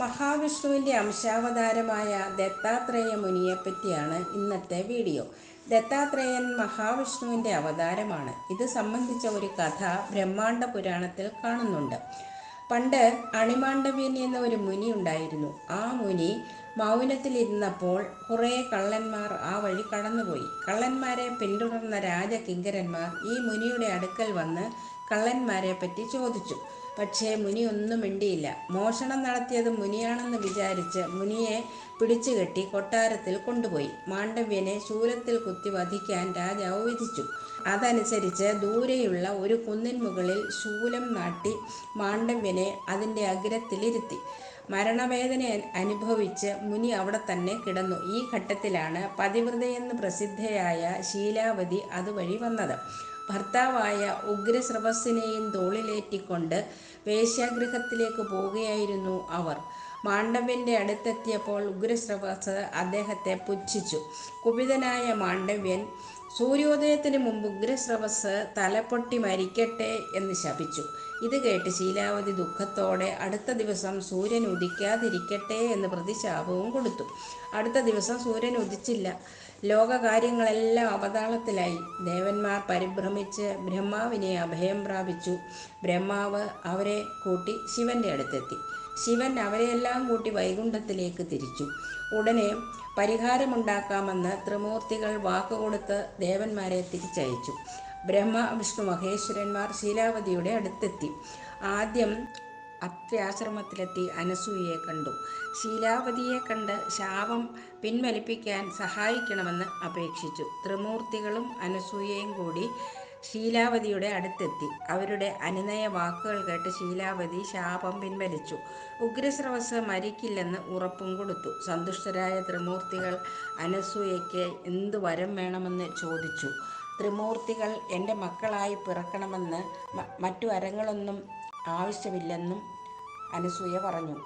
മഹാവിഷ്ണുവിന്റെ അംശാവതാരമായ ദത്താത്രേയ മുനിയെപ്പറ്റിയാണ് ഇന്നത്തെ വീഡിയോ. ദത്താത്രേയൻ മഹാവിഷ്ണുവിന്റെ അവതാരമാണ്. ഇത് സംബന്ധിച്ച ഒരു കഥ ബ്രഹ്മാണ്ഡ പുരാണത്തിൽ കാണുന്നുണ്ട്. പണ്ട് അണിമാണ്ഡവ്യൻ എന്ന ഒരു മുനി ഉണ്ടായിരുന്നു. ആ മുനി മൗനത്തിലിരുന്നപ്പോൾ കുറേ കള്ളന്മാർ ആ വഴി കടന്നുപോയി. കള്ളന്മാരെ പിന്തുടർന്ന രാജകിങ്കരന്മാർ ഈ മുനിയുടെ അടുക്കൽ വന്ന് കള്ളന്മാരെ പറ്റി ചോദിച്ചു. പക്ഷേ മുനി ഒന്നും മിണ്ടിയില്ല. മോഷണം നടത്തിയത് മുനിയാണെന്ന് വിചാരിച്ച് മുനിയെ പിടിച്ചുകെട്ടി കൊട്ടാരത്തിൽ കൊണ്ടുപോയി. മാണ്ഡവ്യനെ ശൂലത്തിൽ കുത്തി വധിക്കാൻ രാജാവ് വിധിച്ചു. അതനുസരിച്ച് ദൂരെയുള്ള ഒരു കുന്നിൻ മുകളിൽ ശൂലം നാട്ടി മാണ്ഡവ്യനെ അതിന്റെ അഗ്രത്തിലിരുത്തി. മരണവേദന അനുഭവിച്ച് മുനി അവിടെ തന്നെ കിടന്നു. ഈ ഘട്ടത്തിലാണ് പതിവ്രതയെന്ന് പ്രസിദ്ധയായ ശീലാവതി അതുവഴി വന്നത്. ഭർത്താവായ ഉഗ്രസ്രവസ്സിനെയും തോളിലേറ്റിക്കൊണ്ട് വേശ്യാഗൃഹത്തിലേക്ക് പോവുകയായിരുന്നു അവർ. മാണ്ഡവ്യന്റെ അടുത്തെത്തിയപ്പോൾ ഉഗ്രസ്രവസ് അദ്ദേഹത്തെ പുച്ഛിച്ചു. കുപിതനായ മാണ്ഡവ്യൻ സൂര്യോദയത്തിന് മുമ്പ് ഉഗ്രസ്രവസ് തലപ്പൊട്ടി മരിക്കട്ടെ എന്ന് ശപിച്ചു. ഇത് കേട്ട് ശീലാവതി ദുഃഖത്തോടെ അടുത്ത ദിവസം സൂര്യൻ ഉദിക്കാതിരിക്കട്ടെ എന്ന് പ്രതിശാപവും കൊടുത്തു. അടുത്ത ദിവസം സൂര്യൻ ഉദിച്ചില്ല. ലോകകാര്യങ്ങളെല്ലാം അവതാളത്തിലായി. ദേവന്മാർ പരിഭ്രമിച്ച് ബ്രഹ്മാവിനെ അഭയം പ്രാപിച്ചു. ബ്രഹ്മാവ് അവരെ കൂട്ടി ശിവന്റെ അടുത്തെത്തി. ശിവൻ അവരെയെല്ലാം കൂട്ടി വൈകുണ്ഠത്തിലേക്ക് തിരിച്ചു. ഉടനെ പരിഹാരമുണ്ടാക്കാമെന്ന് ത്രിമൂർത്തികൾ വാക്കുകൊടുത്ത് ദേവന്മാരെ തിരിച്ചയച്ചു. ബ്രഹ്മ വിഷ്ണു മഹേശ്വരന്മാർ ശീലാവതിയുടെ അടുത്തെത്തി. ആദ്യം അത്യാശ്രമത്തിലെത്തി അനസൂയയെ കണ്ടു. ശീലാവതിയെ കണ്ട് ശാപം പിൻവലിപ്പിക്കാൻ സഹായിക്കണമെന്ന് അപേക്ഷിച്ചു. ത്രിമൂർത്തികളും അനസൂയയും കൂടി ശീലാവതിയുടെ അടുത്തെത്തി. അവരുടെ അനുനയ വാക്കുകൾ കേട്ട് ശീലാവതി ശാപം പിൻവലിച്ചു. ഉഗ്രസ്രവസ് മരിക്കില്ലെന്ന് ഉറപ്പും കൊടുത്തു. സന്തുഷ്ടരായ ത്രിമൂർത്തികൾ അനസൂയയ്ക്ക് എന്തു വരം വേണമെന്ന് ചോദിച്ചു. ത്രിമൂർത്തികൾ എന്റെ മക്കളായി പിറക്കണമെന്ന് മറ്റു വരങ്ങളൊന്നും ആവശ്യമില്ലെന്നും അനസൂയ പറഞ്ഞു.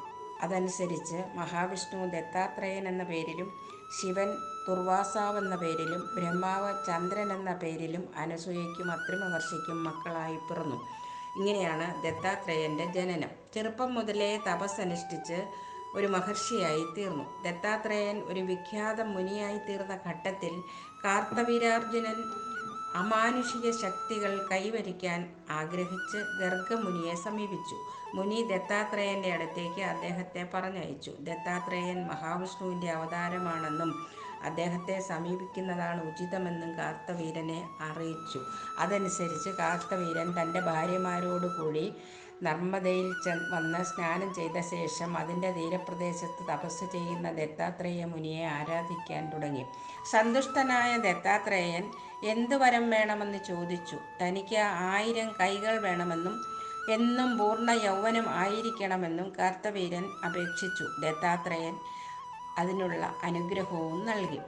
അതനുസരിച്ച് മഹാവിഷ്ണു ദത്താത്രേയൻ എന്ന പേരിലും ശിവൻ ദുർവാസാവ് എന്ന പേരിലും ബ്രഹ്മാവ് ചന്ദ്രൻ എന്ന പേരിലും അനസൂയയ്ക്കും അത്രിമഹർഷിക്കും മക്കളായി പിറന്നു. ഇങ്ങനെയാണ് ദത്താത്രേയന്റെ ജനനം. ചെറുപ്പം മുതലേ തപസ്സനുഷ്ഠിച്ച് ഒരു മഹർഷിയായി തീർന്നു. ദത്താത്രേയൻ ഒരു വിഖ്യാത മുനിയായി തീർന്ന ഘട്ടത്തിൽ കാർത്തവീരാർജുനൻ അമാനുഷിക ശക്തികൾ കൈവരിക്കാൻ ആഗ്രഹിച്ച് ഗർഗമുനിയെ സമീപിച്ചു. മുനി ദത്താത്രേയന്റെ അടുത്തേക്ക് അദ്ദേഹത്തെ പറഞ്ഞയച്ചു. ദത്താത്രേയൻ മഹാവിഷ്ണുവിന്റെ അവതാരമാണെന്നും അദ്ദേഹത്തെ സമീപിക്കുന്നതാണ് ഉചിതമെന്നും കാർത്തവീരനെ അറിയിച്ചു. അതനുസരിച്ച് കാർത്തവീരൻ തന്റെ ഭാര്യമാരോടുകൂടി നർമ്മദയിൽ വന്ന് സ്നാനം ചെയ്ത ശേഷം അതിന്റെ തീരപ്രദേശത്ത് തപസ് ചെയ്യുന്ന ദത്താത്രേയ മുനിയെ ആരാധിക്കാൻ തുടങ്ങി. സന്തുഷ്ടനായ ദത്താത്രേയൻ എന്ത് വരം വേണമെന്ന് ചോദിച്ചു. തനിക്ക് ആയിരം കൈകൾ വേണമെന്നും എന്നും പൂർണ യൗവനം ആയിരിക്കണമെന്നും കാർത്തവീരൻ അപേക്ഷിച്ചു. ദത്താത്രേയൻ അതിനുള്ള അനുഗ്രഹവും നൽകി.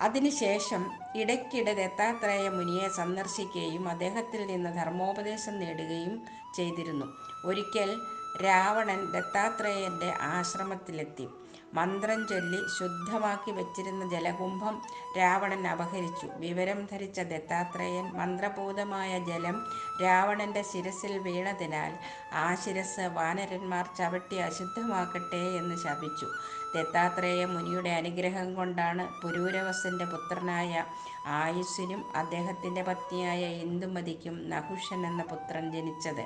അതിനുശേഷം ഇടയ്ക്കിടെ ദത്താത്രേയ മുനിയെ സന്ദർശിക്കുകയും അദ്ദേഹത്തിൽ നിന്ന് ധർമ്മോപദേശം നേടുകയും ചെയ്തിരുന്നു. ഒരിക്കൽ രാവണൻ ദത്താത്രേയന്റെ ആശ്രമത്തിലെത്തി. മന്ത്രം ചൊല്ലി ശുദ്ധമാക്കി വെച്ചിരുന്ന ജലകുംഭം രാവണൻ അപഹരിച്ചു. വിവരം ധരിച്ച ദത്താത്രേയൻ മന്ത്രഭൂതമായ ജലം രാവണന്റെ ശിരസിൽ വീണതിനാൽ ആ ശിരസ് വാനരന്മാർ ചവിട്ടി അശുദ്ധമാക്കട്ടെ എന്ന് ശപിച്ചു. ദത്താത്രേയ മുനിയുടെ അനുഗ്രഹം കൊണ്ടാണ് പുരൂരവസിന്റെ പുത്രനായ ആയുസ്സിനും അദ്ദേഹത്തിന്റെ പത്നിയായ ഇന്ദുമതിക്കും നഹുഷൻ എന്ന പുത്രൻ ജനിച്ചത്.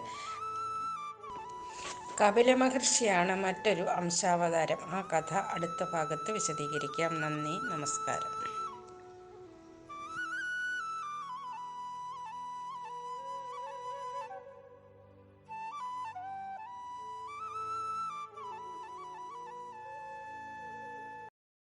കപില മഹർഷിയാണ് മറ്റൊരു അംശാവതാരം. ആ കഥ അടുത്ത ഭാഗത്ത് വിശദീകരിക്കാം. നന്ദി നമസ്കാരം.